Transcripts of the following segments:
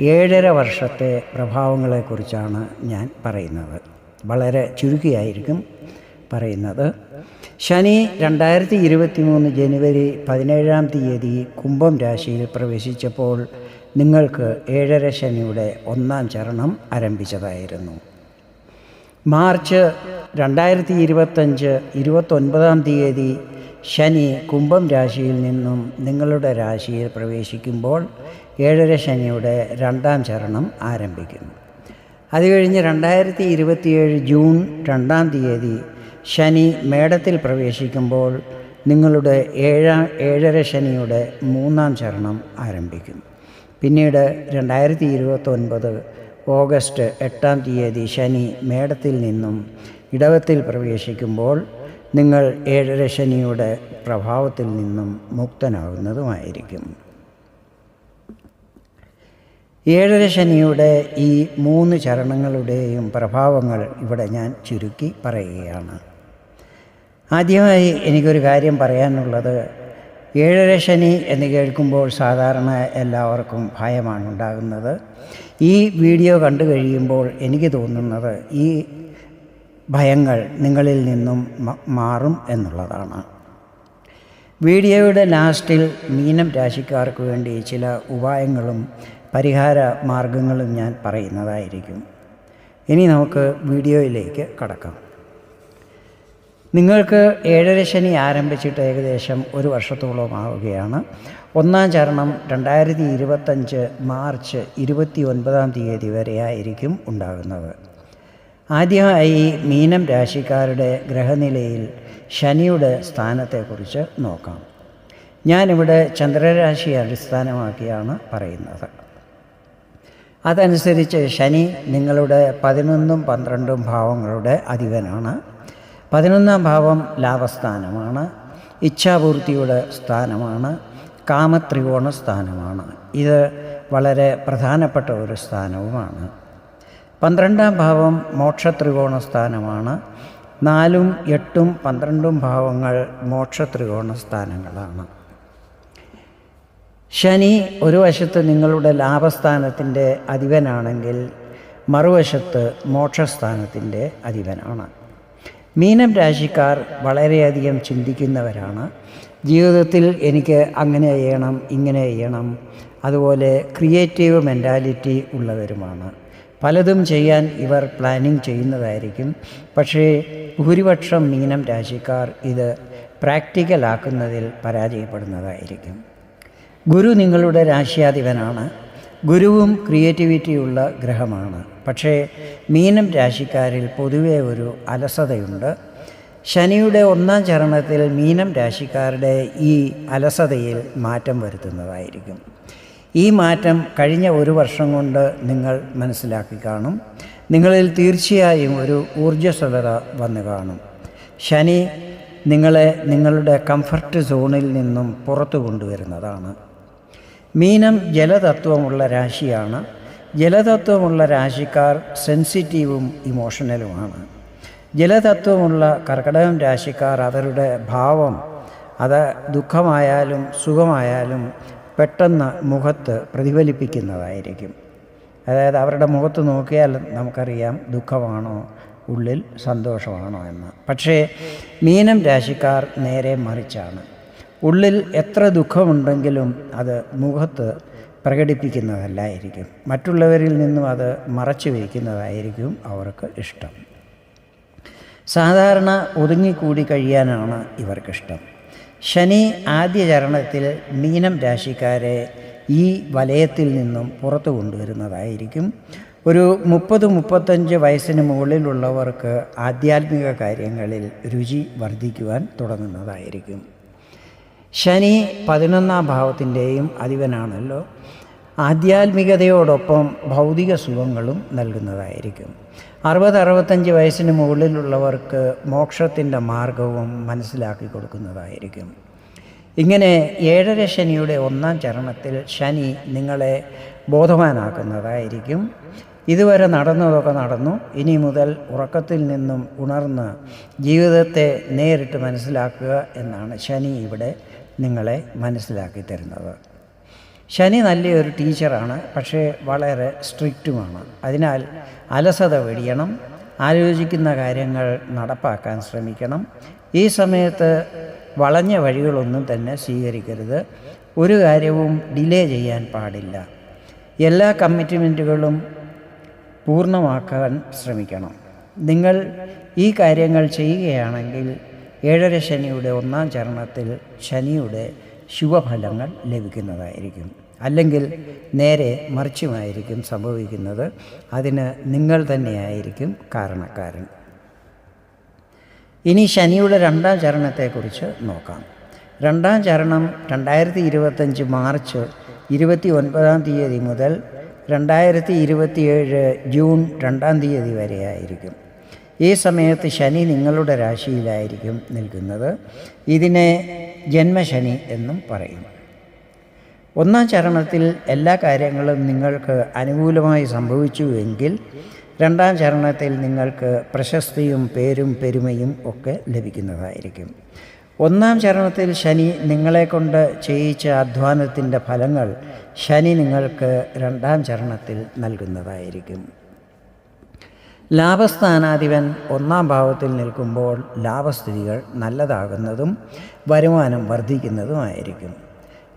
ഏഴര വർഷത്തെ പ്രഭാവങ്ങളെക്കുറിച്ചാണ് ഞാൻ പറയുന്നത്. വളരെ ചുരുക്കിയായിരിക്കും പറയുന്നത്. ശനി രണ്ടായിരത്തി ഇരുപത്തി മൂന്ന് ജനുവരി പതിനേഴാം തീയതി കുംഭം രാശിയിൽ പ്രവേശിച്ചപ്പോൾ നിങ്ങൾക്ക് ഏഴര ശനിയുടെ ഒന്നാം ചരണം ആരംഭിച്ചതായിരുന്നു. മാർച്ച് രണ്ടായിരത്തി ഇരുപത്തഞ്ച് ഇരുപത്തൊൻപതാം തീയതി ശനി കുംഭം രാശിയിൽ നിന്നും നിങ്ങളുടെ രാശിയിൽ പ്രവേശിക്കുമ്പോൾ ഏഴര ശനിയുടെ രണ്ടാം ചരണം ആരംഭിക്കുന്നു. അത് കഴിഞ്ഞ് രണ്ടായിരത്തി ഇരുപത്തിയേഴ് ജൂൺ രണ്ടാം തീയതി ശനി മേടത്തിൽ പ്രവേശിക്കുമ്പോൾ നിങ്ങളുടെ ഏഴാം ഏഴര ശനിയുടെ മൂന്നാം ചരണം ആരംഭിക്കും പിന്നീട് രണ്ടായിരത്തി ഇരുപത്തൊൻപത് ഓഗസ്റ്റ് എട്ടാം തീയതി ശനി മേടത്തിൽ നിന്നും ഇടവത്തിൽ പ്രവേശിക്കുമ്പോൾ നിങ്ങൾ ഏഴര ശനിയുടെ പ്രഭാവത്തിൽ നിന്നും മുക്തനാകുന്നതുമായിരിക്കും. ഏഴര ശനിയുടെ ഈ മൂന്ന് ചരണങ്ങളുടെയും പ്രഭാവങ്ങൾ ഇവിടെ ഞാൻ ചുരുക്കി പറയുകയാണ്. ആദ്യമായി എനിക്കൊരു കാര്യം പറയാനുള്ളത്. ഏഴര ശനി എന്ന് കേൾക്കുമ്പോൾ സാധാരണ എല്ലാവർക്കും ഭയമാണ് ഉണ്ടാകുന്നത്. ഈ വീഡിയോ കണ്ടു കഴിയുമ്പോൾ എനിക്ക് തോന്നുന്നത് ഈ ഭയങ്ങൾ നിങ്ങളിൽ നിന്നും മാറും എന്നുള്ളതാണ്. വീഡിയോയുടെ ലാസ്റ്റിൽ മീനം രാശിക്കാർക്ക് വേണ്ടി ചില ഉപായങ്ങളും പരിഹാര മാർഗങ്ങളും ഞാൻ പറയുന്നതായിരിക്കും. ഇനി നമുക്ക് വീഡിയോയിലേക്ക് കടക്കാം. നിങ്ങൾക്ക് ഏഴര ശനി ആരംഭിച്ചിട്ട് ഏകദേശം ഒരു വർഷത്തോളം ആവുകയാണ്. ഒന്നാം ചരണം രണ്ടായിരത്തി ഇരുപത്തഞ്ച് മാർച്ച് ഇരുപത്തി ഒൻപതാം തീയതി വരെയായിരിക്കും ഉണ്ടാകുന്നത്. ആദ്യമായി മീനം രാശിക്കാരുടെ ഗ്രഹനിലയിൽ ശനിയുടെ സ്ഥാനത്തെക്കുറിച്ച് നോക്കാം. ഞാനിവിടെ ചന്ദ്രരാശിയെ അടിസ്ഥാനമാക്കിയാണ് പറയുന്നത്. അതനുസരിച്ച് ശനി നിങ്ങളുടെ പതിനൊന്നും പന്ത്രണ്ടും ഭാവങ്ങളുടെ അധിപനാണ്. പതിനൊന്നാം ഭാവം ലാഭസ്ഥാനമാണ്. ഇച്ഛാപൂർത്തിയുടെ സ്ഥാനമാണ്. കാമത്രികോണ സ്ഥാനമാണ്. ഇത് വളരെ പ്രധാനപ്പെട്ട ഒരു സ്ഥാനവുമാണ്. പന്ത്രണ്ടാം ഭാവം മോക്ഷത്രികോണ സ്ഥാനമാണ്. നാലും എട്ടും പന്ത്രണ്ടും ഭാവങ്ങൾ മോക്ഷത്രികോണ സ്ഥാനങ്ങളാണ്. ശനി ഒരു വശത്ത് നിങ്ങളുടെ ലാഭസ്ഥാനത്തിന്റെ അധിപനാണെങ്കിൽ മറുവശത്ത് മോക്ഷസ്ഥാനത്തിന്റെ അധിപനാണ്. മീനം രാശിക്കാർ വളരെയധികം ചിന്തിക്കുന്നവരാണ്. ജീവിതത്തിൽ എനിക്ക് അങ്ങനെ ചെയ്യണം ഇങ്ങനെ ചെയ്യണം. അതുപോലെ ക്രിയേറ്റീവ് മെന്റാലിറ്റി ഉള്ളവരുമാണ്. പലതും ചെയ്യാൻ ഇവർ പ്ലാനിങ് ചെയ്യുന്നതായിരിക്കും. പക്ഷേ ഭൂരിപക്ഷം മീനം രാശിക്കാർ ഇത് പ്രാക്ടിക്കലാക്കുന്നതിൽ പരാജയപ്പെടുന്നതായിരിക്കും. ഗുരു നിങ്ങളുടെ രാശിയാധിപനാണ് ഗുരുവും ക്രിയേറ്റിവിറ്റിയുള്ള ഗ്രഹമാണ്. പക്ഷേ മീനം രാശിക്കാരിൽ പൊതുവെ ഒരു അലസതയുണ്ട്. ശനിയുടെ ഒന്നാം ചരണത്തിൽ മീനം രാശിക്കാരുടെ ഈ അലസതയിൽ മാറ്റം വരുത്തുന്നതായിരിക്കും. ഈ മാറ്റം കഴിഞ്ഞ ഒരു വർഷം കൊണ്ട് നിങ്ങൾ മനസ്സിലാക്കി കാണും. നിങ്ങളിൽ തീർച്ചയായും ഒരു ഊർജസ്വലത വന്നു കാണും. ശനി നിങ്ങളെ നിങ്ങളുടെ കംഫർട്ട് സോണിൽ നിന്നും പുറത്തു കൊണ്ടുവരുന്നതാണ്. മീനം ജലതത്വമുള്ള രാശിയാണ്. ജലതത്വമുള്ള രാശിക്കാർ സെൻസിറ്റീവും ഇമോഷണലുമാണ്. ജലതത്വമുള്ള കർക്കടകം രാശിക്കാർ അവരുടെ ഭാവം അത് ദുഃഖമായാലും സുഖമായാലും പെട്ടെന്ന് മുഖത്ത് പ്രതിഫലിപ്പിക്കുന്നതായിരിക്കും. അതായത് അവരുടെ മുഖത്ത് നോക്കിയാൽ നമുക്കറിയാം ദുഃഖമാണോ ഉള്ളിൽ സന്തോഷമാണോ എന്ന്. പക്ഷേ മീനം രാശിക്കാർ നേരെ മറിച്ചാണ്. ഉള്ളിൽ എത്ര ദുഃഖമുണ്ടെങ്കിലും അത് മുഖത്ത് പ്രകടിപ്പിക്കുന്നതല്ലായിരിക്കും. മറ്റുള്ളവരിൽ നിന്നും അത് മറച്ചു വയ്ക്കുന്നതായിരിക്കും അവർക്ക് ഇഷ്ടം. സാധാരണ ഒതുങ്ങിക്കൂടി കഴിയാനാണ് ഇവർക്കിഷ്ടം. ശനി ആദ്യ ചരണത്തിൽ മീനം രാശിക്കാരെ ഈ വലയത്തിൽ നിന്നും പുറത്തു കൊണ്ടുവരുന്നതായിരിക്കും. ഒരു മുപ്പത് മുപ്പത്തഞ്ച് വയസ്സിന് മുകളിലുള്ളവർക്ക് ആധ്യാത്മിക കാര്യങ്ങളിൽ രുചി വർദ്ധിക്കുവാൻ തുടങ്ങുന്നതായിരിക്കും. ശനി പതിനൊന്നാം ഭാവത്തിന്റെയും അധിപനാണല്ലോ. ആധ്യാത്മികതയോടൊപ്പം ഭൗതിക സുഖങ്ങളും നൽകുന്നതായിരിക്കും. അറുപത് അറുപത്തഞ്ച് വയസ്സിന് മുകളിലുള്ളവർക്ക് മോക്ഷത്തിന്റെ മാർഗവും മനസ്സിലാക്കി കൊടുക്കുന്നതായിരിക്കും. ഇങ്ങനെ ഏഴര ശനിയുടെ ഒന്നാം ചരണത്തിൽ ശനി നിങ്ങളെ ബോധവാനാക്കുന്നതായിരിക്കും. ഇതുവരെ നടന്നതൊക്കെ നടന്നു. ഇനി മുതൽ ഉറക്കത്തിൽ നിന്നും ഉണർന്ന് ജീവിതത്തെ നേരിട്ട് മനസ്സിലാക്കുക എന്നാണ് ശനി ഇവിടെ നിങ്ങളെ മനസ്സിലാക്കി തരുന്നത്. ശനി നല്ലൊരു ടീച്ചറാണ് പക്ഷേ വളരെ സ്ട്രിക്റ്റുമാണ്. അതിനാൽ അലസത വെടിയണം ആലോചിക്കുന്ന കാര്യങ്ങൾ നടപ്പാക്കാൻ ശ്രമിക്കണം. ഈ സമയത്ത് വളഞ്ഞ വഴികളൊന്നും തന്നെ സ്വീകരിക്കരുത്. ഒരു കാര്യവും ഡിലേ ചെയ്യാൻ പാടില്ല. എല്ലാ കമ്മിറ്റ്മെന്റുകളും പൂർണമാക്കാൻ ശ്രമിക്കണം. നിങ്ങൾ ഈ കാര്യങ്ങൾ ചെയ്യുകയാണെങ്കിൽ ഏഴര ശനിയുടെ ഒന്നാം ചരണത്തിൽ ശനിയുടെ ശുഭഫലങ്ങൾ ലഭിക്കുന്നതായിരിക്കും. അല്ലെങ്കിൽ നേരെ മറിച്ചുമായിരിക്കും സംഭവിക്കുന്നത്. അതിന് നിങ്ങൾ തന്നെയായിരിക്കും കാരണക്കാരൻ. ഇനി ശനിയുടെ രണ്ടാം ചരണത്തെക്കുറിച്ച് നോക്കാം. രണ്ടാം ചരണം രണ്ടായിരത്തി ഇരുപത്തഞ്ച് മാർച്ച് ഇരുപത്തി ഒൻപതാം തീയതി മുതൽ രണ്ടായിരത്തി ഇരുപത്തിയേഴ് ജൂൺ രണ്ടാം തീയതി വരെയായിരിക്കും. ഈ സമയത്ത് ശനി നിങ്ങളുടെ രാശിയിലായിരിക്കും നിൽക്കുന്നത്. ഇതിനെ ജന്മശനി എന്നും പറയും. ഒന്നാം ചരണത്തിൽ എല്ലാ കാര്യങ്ങളും നിങ്ങൾക്ക് അനുകൂലമായി സംഭവിച്ചുവെങ്കിൽ രണ്ടാം ചരണത്തിൽ നിങ്ങൾക്ക് പ്രശസ്തിയും പേരും പെരുമയും ഒക്കെ ലഭിക്കുന്നതായിരിക്കും. ഒന്നാം ചരണത്തിൽ ശനി നിങ്ങളെക്കൊണ്ട് ചെയ്യിച്ച അധ്വാനത്തിന്റെ ഫലങ്ങൾ ശനി നിങ്ങൾക്ക് രണ്ടാം ചരണത്തിൽ നൽകുന്നതായിരിക്കും. ലാഭസ്ഥാനാധിപൻ ഒന്നാം ഭാവത്തിൽ നിൽക്കുമ്പോൾ ലാഭസ്ഥിതികൾ നല്ലതാകുന്നതും വരുമാനം വർദ്ധിക്കുന്നതുമായിരിക്കും.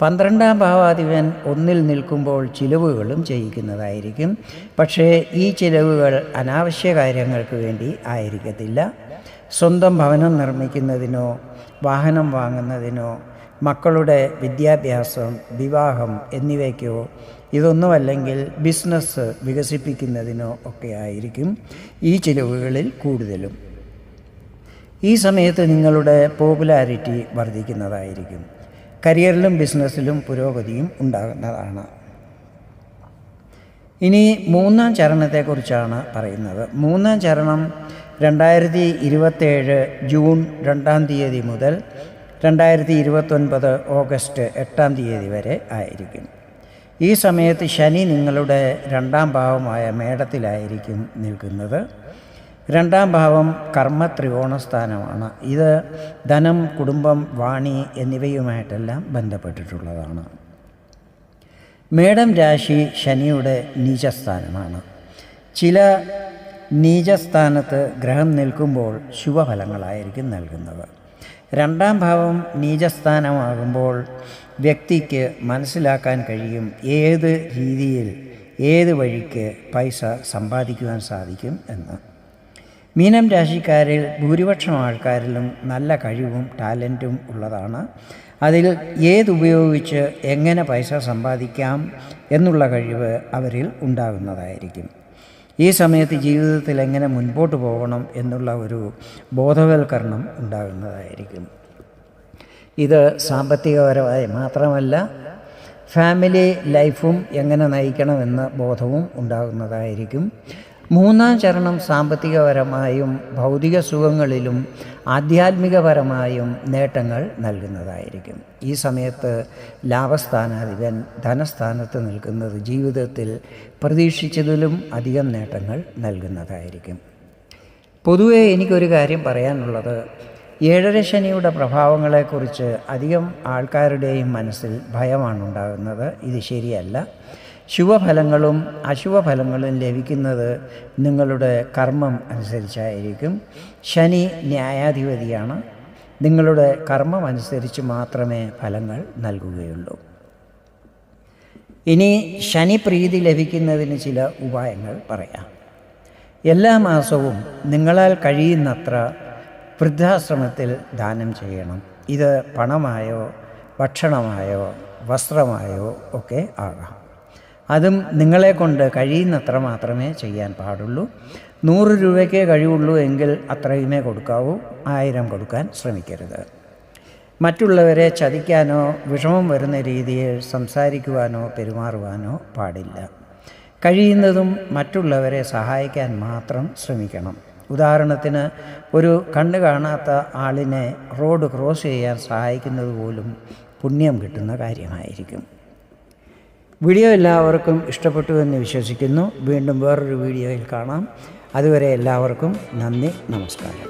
പന്ത്രണ്ടാം ഭാവാധിപൻ ഒന്നിൽ നിൽക്കുമ്പോൾ ചിലവുകളും ചെയ്യിക്കുന്നതായിരിക്കും. പക്ഷേ ഈ ചിലവുകൾ അനാവശ്യ കാര്യങ്ങൾക്ക് വേണ്ടി ആയിരിക്കത്തില്ല. സ്വന്തം ഭവനം നിർമ്മിക്കുന്നതിനോ വാഹനം വാങ്ങുന്നതിനോ മക്കളുടെ വിദ്യാഭ്യാസം വിവാഹം എന്നിവയ്ക്കോ ഇതൊന്നുമല്ലെങ്കിൽ ബിസിനസ് വികസിപ്പിക്കുന്നതിനോ ഒക്കെ ആയിരിക്കും ഈ ചിലവുകളിൽ കൂടുതലും. ഈ സമയത്ത് നിങ്ങളുടെ പോപ്പുലാരിറ്റി വർദ്ധിക്കുന്നതായിരിക്കും. കരിയറിലും ബിസിനസ്സിലും പുരോഗതിയും ഉണ്ടാകുന്നതാണ്. ഇനി മൂന്നാം ചരണത്തെക്കുറിച്ചാണ് പറയുന്നത്. മൂന്നാം ചരണം രണ്ടായിരത്തി ഇരുപത്തേഴ് ജൂൺ രണ്ടാം തീയതി മുതൽ രണ്ടായിരത്തി ഇരുപത്തൊൻപത് ഓഗസ്റ്റ് എട്ടാം തീയതി വരെ ആയിരിക്കും. ഈ സമയത്ത് ശനി നിങ്ങളുടെ രണ്ടാം ഭാവമായ മേടത്തിലായിരിക്കും നിൽക്കുന്നത്. രണ്ടാം ഭാവം കർമ്മ ത്രികോണസ്ഥാനമാണ് ഇത് ധനം കുടുംബം വാണി എന്നിവയുമായിട്ടെല്ലാം ബന്ധപ്പെട്ടിട്ടുള്ളതാണ്. മേടം രാശി ശനിയുടെ നീചസ്ഥാനമാണ് ചില നീചസ്ഥാനത്ത് ഗ്രഹം നിൽക്കുമ്പോൾ ശുഭഫലങ്ങളായിരിക്കും നൽകുന്നത്. രണ്ടാം ഭാവം നീചസ്ഥാനമാകുമ്പോൾ വ്യക്തിക്ക് മനസ്സിലാക്കാൻ കഴിയും ഏത് രീതിയിൽ ഏത് വഴിക്ക് പൈസ സമ്പാദിക്കുവാൻ സാധിക്കും എന്ന്. മീനം രാശിക്കാരിൽ ഭൂരിപക്ഷം ആൾക്കാരിലും നല്ല കഴിവും ടാലന്റും ഉള്ളതാണ്. അതിൽ ഏതുപയോഗിച്ച് എങ്ങനെ പൈസ സമ്പാദിക്കാം എന്നുള്ള കഴിവ് അവരിൽ ഉണ്ടാകുന്നതായിരിക്കും. ഈ സമയത്ത് ജീവിതത്തിൽ എങ്ങനെ മുൻപോട്ട് പോകണം എന്നുള്ള ഒരു ബോധവൽക്കരണം ഉണ്ടാകുന്നതായിരിക്കും. ഇത് സാമ്പത്തികപരമായി മാത്രമല്ല ഫാമിലി ലൈഫും എങ്ങനെ നയിക്കണമെന്ന ബോധവും ഉണ്ടാകുന്നതായിരിക്കും. മൂന്നാം ചരണം സാമ്പത്തികപരമായും ഭൗതിക സുഖങ്ങളിലും ആധ്യാത്മികപരമായും നേട്ടങ്ങൾ നൽകുന്നതായിരിക്കും. ഈ സമയത്ത് ലാഭസ്ഥാനാധിപൻ ധനസ്ഥാനത്ത് നിൽക്കുന്നത് ജീവിതത്തിൽ പ്രതീക്ഷിച്ചതിലും അധികം നേട്ടങ്ങൾ നൽകുന്നതായിരിക്കും. പൊതുവേ എനിക്കൊരു കാര്യം പറയാനുള്ളത്. ഏഴര ശനിയുടെ പ്രഭാവങ്ങളെക്കുറിച്ച് അധികം ആൾക്കാരുടെയും മനസ്സിൽ ഭയമാണ് ഉണ്ടാകുന്നത് ഇത് ശരിയല്ല. ശുഭഫലങ്ങളും അശുഭഫലങ്ങളും ലഭിക്കുന്നത് നിങ്ങളുടെ കർമ്മം അനുസരിച്ചായിരിക്കും. ശനി ന്യായാധിപതിയാണ്. നിങ്ങളുടെ കർമ്മം അനുസരിച്ച് മാത്രമേ ഫലങ്ങൾ നൽകുകയുള്ളൂ. ഇനി ശനി പ്രീതി ലഭിക്കുന്നതിന് ചില ഉപായങ്ങൾ പറയാം. എല്ലാ മാസവും നിങ്ങളാൽ കഴിയുന്നത്ര വൃദ്ധാശ്രമത്തിൽ ദാനം ചെയ്യണം. ഇത് പണമായോ ഭക്ഷണമായോ വസ്ത്രമായോ ഒക്കെ ആകാം. അതും നിങ്ങളെ കൊണ്ട് കഴിയുന്നത്ര മാത്രമേ ചെയ്യാൻ പാടുള്ളൂ. നൂറ് രൂപയ്ക്കേ കഴിവുള്ളൂ എങ്കിൽ അത്രയുമേ കൊടുക്കാവൂ. ആയിരം കൊടുക്കാൻ ശ്രമിക്കരുത്. മറ്റുള്ളവരെ ചതിക്കാനോ വിഷമം വരുന്ന രീതിയിൽ സംസാരിക്കുവാനോ പെരുമാറുവാനോ പാടില്ല. കഴിയുന്നതും മറ്റുള്ളവരെ സഹായിക്കാൻ മാത്രം ശ്രമിക്കണം. ഉദാഹരണത്തിന് ഒരു കണ്ണു കാണാത്ത ആളിനെ റോഡ് ക്രോസ് ചെയ്യാൻ സഹായിക്കുന്നത് പോലും പുണ്യം കിട്ടുന്ന കാര്യമായിരിക്കും. വീഡിയോ എല്ലാവർക്കും ഇഷ്ടപ്പെട്ടു എന്ന് വിശ്വസിക്കുന്നു. വീണ്ടും വേറൊരു വീഡിയോയിൽ കാണാം. അതുവരെ എല്ലാവർക്കും നന്ദി നമസ്കാരം.